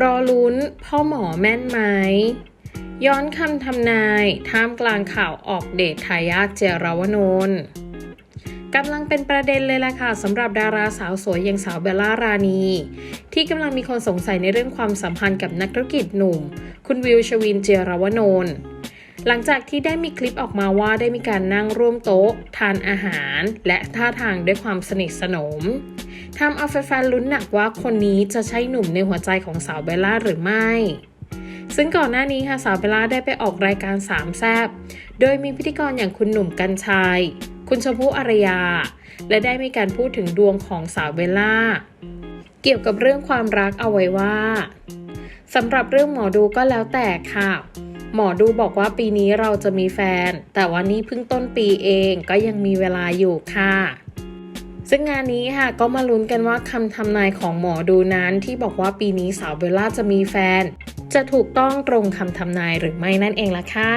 รอลุ้นพ่อหมอแม่นไหม ย้อนคำทำนายท่ามกลางข่าวออกเดททายาทเจรวนนท์กำลังเป็นประเด็นเลยล่ะค่ะสำหรับดาราสาวสวยอย่างสาวเบลล่ารานี ที่กำลังมีคนสงสัยในเรื่องความสัมพันธ์กับนักธุรกิจหนุ่ม คุณวิวชวินเจรวนนท์ หลังจากที่ได้มีคลิปออกมาว่าได้มีการนั่งร่วมโต๊ะ ทานอาหาร และท่าทางด้วยความสนิทสนมทำเอาแฟนๆลุ้นหนักว่าคนนี้จะใช่หนุ่มในหัวใจของสาวเบลล่าหรือไม่ ซึ่งก่อนหน้านี้ค่ะสาวเบลล่าได้ไปออกรายการสามแซบโดยมีพิธีกรอย่างคุณหนุ่มกัญชัย คุณชมพู่อารยา และได้มีการพูดถึงดวงของสาวเบลล่า เกี่ยวกับเรื่องความรักเอาไว้ว่าสำหรับเรื่องหมอดูก็แล้วแต่ค่ะ หมอดูบอกว่าปีนี้เราจะมีแฟน แต่วันนี้เพิ่งต้นปีเองก็ยังมีเวลาอยู่ค่ะ ซึ่งงานนี้ค่ะก็มาลุ้นกันว่าคำทำนายของหมอดูนั้นที่บอกว่าปีนี้สาวเบลล่าจะมีแฟน จะถูกต้องตรงคำทำนายหรือไม่นั่นเองล่ะค่ะ